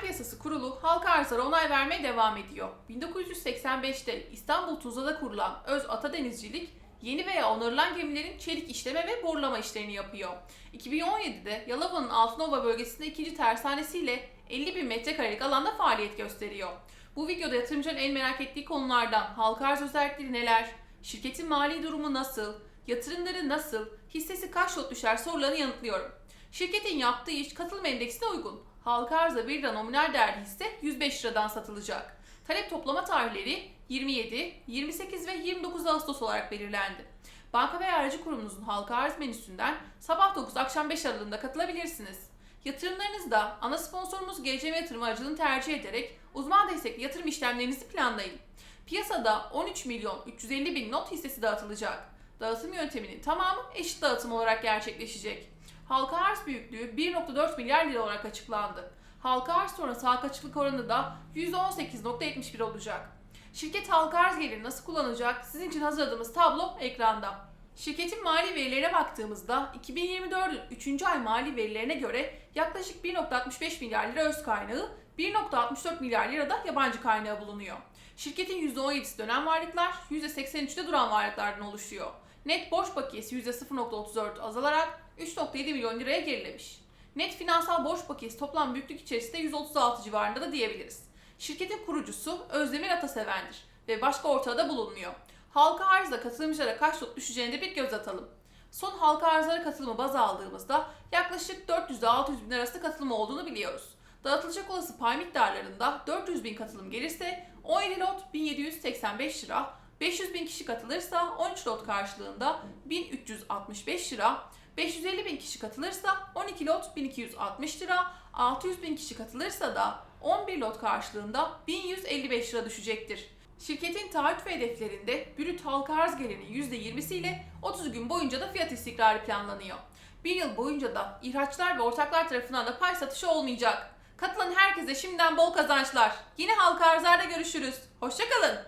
Emlak Piyasası Kurulu halka arzlara onay vermeye devam ediyor. 1985'te İstanbul Tuzla'da kurulan Öz Ata Denizcilik, yeni veya onarılan gemilerin çelik işleme ve borlama işlerini yapıyor. 2017'de Yalova'nın Altınova bölgesinde ikinci tersanesiyle 50 bin metrekarelik alanda faaliyet gösteriyor. Bu videoda yatırımcıların en merak ettiği konulardan halka arz özellikleri neler, şirketin mali durumu nasıl, yatırımları nasıl, hissesi kaç lot düşer sorularını yanıtlıyorum. Şirketin yaptığı iş katılım endeksine uygun. Halka arza 1 lira nominal değerli hisse 105 liradan satılacak. Talep toplama tarihleri 27, 28 ve 29 Ağustos olarak belirlendi. Banka veya aracı kurumunuzun halka arz menüsünden sabah 9 akşam 5 aralığında katılabilirsiniz. Yatırımlarınızda ana sponsorumuz GCM Yatırım aracılığını tercih ederek uzman destekli yatırım işlemlerinizi planlayın. Piyasada 13 milyon 350 bin not hissesi dağıtılacak. Dağıtım yönteminin tamamı eşit dağıtım olarak gerçekleşecek. Halka arz büyüklüğü 1.4 milyar lira olarak açıklandı. Halka arz sonrası halka açıklık oranı da %18.71 olacak. Şirket halka arz gelirini nasıl kullanacak? Sizin için hazırladığımız tablo ekranda. Şirketin mali verilerine baktığımızda 2024'ün 3. ay mali verilerine göre yaklaşık 1.65 milyar lira öz kaynağı, 1.64 milyar lira da yabancı kaynağı bulunuyor. Şirketin %17'si dönem varlıklar, %83'ü de duran varlıklardan oluşuyor. Net borç bakiyesi %0.34 azalarak 3.7 milyon liraya gerilemiş. Net finansal borç bakiyesi toplam büyüklük içerisinde 136 civarında da diyebiliriz. Şirketin kurucusu Özdemir Ataseven'dir ve başka ortada bulunmuyor. Halka arzda katılımcılara kaç lot düşeceğine de bir göz atalım. Son halka arzlara katılımı baz aldığımızda yaklaşık 400 ile 600 bin arasında katılım olduğunu biliyoruz. Dağıtılacak olası pay miktarlarında 400 bin katılım gelirse 17 lot 1785 lira, 500 bin kişi katılırsa 13 lot karşılığında 1365 lira, 550 bin kişi katılırsa 12 lot 1260 lira, 600 bin kişi katılırsa da 11 lot karşılığında 1155 lira düşecektir. Şirketin taahhüt ve hedeflerinde brüt halka arz gelirinin %20'siyle 30 gün boyunca da fiyat istikrarı planlanıyor. Bir yıl boyunca da ihraçlar ve ortaklar tarafından da pay satışı olmayacak. Katılan herkese şimdiden bol kazançlar. Yine halka arzlarda görüşürüz. Hoşçakalın.